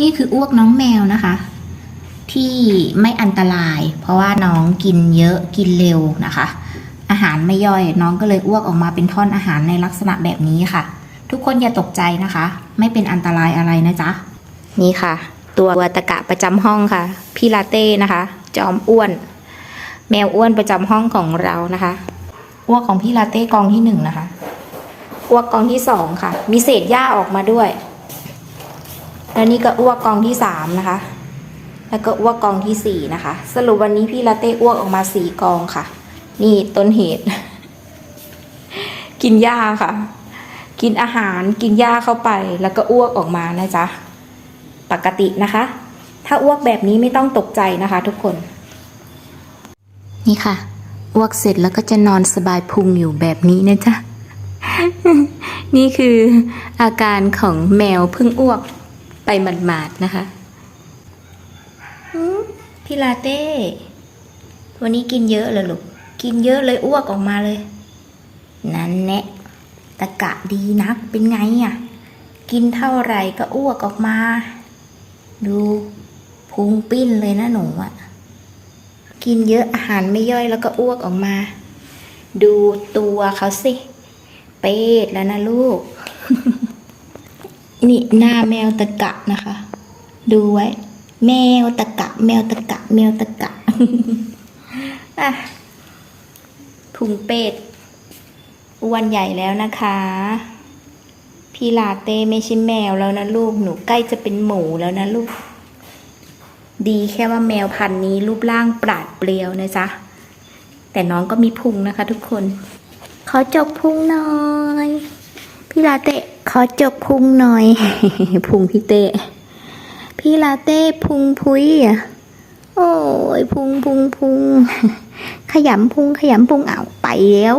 นี่คืออ้วกน้องแมวนะคะ ที่ไม่อันตราย เพราะว่าน้องกินเยอะกินเร็วนะคะ อาหารไม่ย่อยน้องก็เลยอ้วกออกมาเป็นท่อนอาหารในลักษณะแบบนี้ค่ะ ทุกคนอย่าตกใจนะคะ ไม่เป็นอันตรายอะไรนะจ๊ะนี่ค่ะ ตัวตะกะประจำห้องค่ะพี่ลาเต้นะคะ จอมอ้วน แมวอ้วนประจำห้องของเรานะคะอ้วกของพี่ลาเต้กองที่หนึ่งนะคะอ้วกกองที่สองค่ะ มีเศษหญ้าออกมาด้วย แล้วนี่ก็อ้วกกองที่สามนะคะ แล้วก็อ้วกกองที่สี่นะคะ สรุปวันนี้พี่ลาเต้อ้วกออกมาสี่กองค่ะ นี่ต้นเหตุ กินหญ้าค่ะ กินอาหารกินหญ้าเข้าไป แล้วก็อ้วกออกมานะจ๊ะ ปกตินะคะ ถ้าอ้วกแบบนี้ไม่ต้องตกใจนะคะ ทุกคน นี่ค่ะอ้วกเสร็จแล้วก็จะนอนสบายพุงอยู่แบบนี้นะจ๊ะ นี่คืออาการของแมวเพิ่งอ้วก ไปหมาดๆนะคะพี่ลาเต้ วันนี้กินเยอะเลยลูก กินเยอะเลยอ้วกออกมาเลย นั่นแนะตะกะดีนักเป็นไงอะ กินเท่าไหร่ก็อ้วกออกมา ดูพุงปิ้นเลยนะหนูอะ กินเยอะอาหารไม่ย่อยแล้วก็อ้วกออกมา ดูตัวเขาสิ เป็ดแล้วนะลูก นี่หน้าแมวตะกะนะคะ ดูไว้ แมวตะกะ แมวตะกะ แมวตะกะอะพุงเป็ดอ้วนใหญ่แล้วนะคะ พี่ลาเต้ไม่ใช่แมวแล้วนะลูก หนูใกล้จะเป็นหมูแล้วนะลูก ดีแค่ว่าแมวพันธุ์นี้รูปร่างปราดเปรียวนะจ๊ะ แต่น้องก็มีพุงนะคะทุกคน ขอจกพุงหน่อย พี่ลาเต้ ขอจกพุงหน่อย พุงพี่เต้พี่ลาเต้พุงพุยอะโอ้ยพุงพุงพุงขยำพุงขยำพุงเอาไปแล้ว